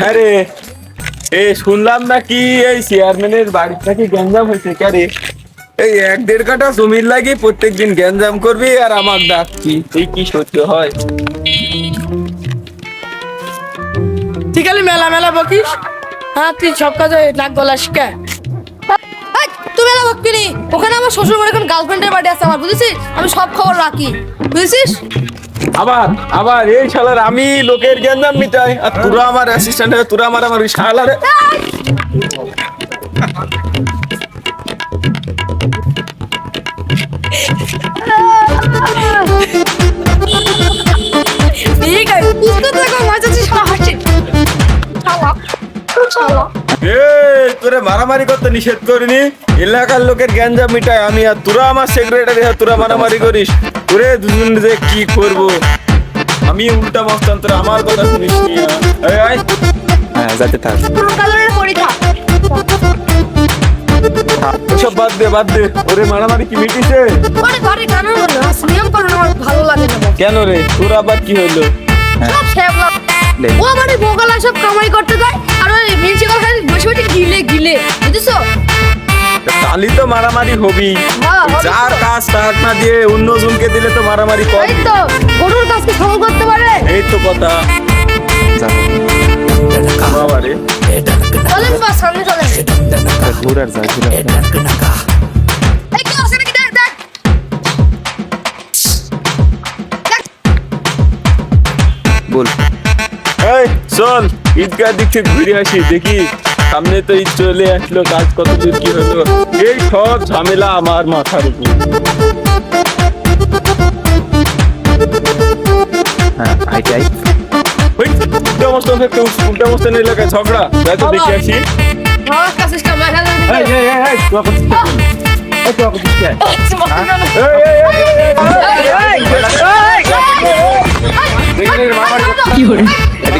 হ্যাঁ রে। এ শুনলাম নাকি এই চেয়ারম্যানের বাড়ির নাকি গ্যাঞ্জাম হয়েছে কে রে? এই এক দেড় কাটা জমির লাগি প্রত্যেকদিন গ্যাঞ্জাম করবি আর আমার ডাকছি তুই কি সত্যি হয়? তুই খালি মেলা মেলা বকিস। হ্যাঁ তুই সব কাজে নাক গলাস কে? এই, তুই মেলা বকিনি। ওখানে আমার শ্বশুর বাড়ি এখন গার্লফ্রেন্ডের বাড়ি আছে আমার বুঝেছিস? আমি সব খবর রাখি। বুঝেছিস? আবার আবার এই শালার আমি লোকের গ্যাঞ্জাম মিটাই। আর তোরা আমার অ্যাসিস্ট্যান্ট হয়ে, তোরা আমার আমার শালারে ঠিক আছে তোরে মারামারি করতে নিষেধ করিনি। এলাকার লোকের গ্যাঞ্জাম মিটাই আমি আর তোরা আমার সেক্রেটারি হয়ে তোরা মারামারি করিস। তোরে দুজন যে কি করব? আমি উল্টা মস্তান তোরা আমার কথা শুনিস নি। হ্যাঁ যাতে থাক। সব বাদ দে বাদ দে। ওরে মারামারি কি মিটিছে? ঘরে গান না নিয়ম করো না ভালো লাগে না। কেন রে? তোর আবার কি হলো? সব শ্যাবলা লে। ও মানে বোকালা সব কামাই করতে যায় আর ওই মিউনিসিপাল খালি বসে বসে গিলে গিলে বুঝেছ? তালি তো মারামারি হবি হ্যাঁ, হবে যার কাজ টাক না দিয়ে অন্য জনকে দিলে তো মারামারি কর এই তো গরুর কাজকে সহজ করতে পারে। এই তো কথা। বাবা রে। চলেন বা সামনে চলেন। ঘুর আর যা চল ঈদগাহ দিক ঘুরে আসি দেখি সামনে তো ঈদ চলে আসলো কাজ কত দূর কি হলো এই সব ঝামেলা আমার মাথার উপর হ্যাঁ আইটাই এলাকায় ঝগড়া তাই তো দেখে আসি আমার কাছে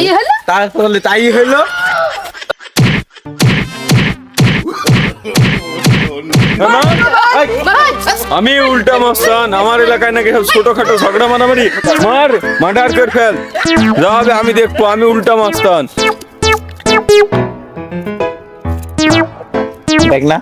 এই হলো? তারপরে তাই হইল আমি উল্টা মস্তান। আমার এলাকায় নাকি সব ছোটখাটো ঝগড়া মারামারি। মার মার্ডার করে ফেল। যা হবে আমি দেখব আমি উল্টা মস্তান। দেখ না।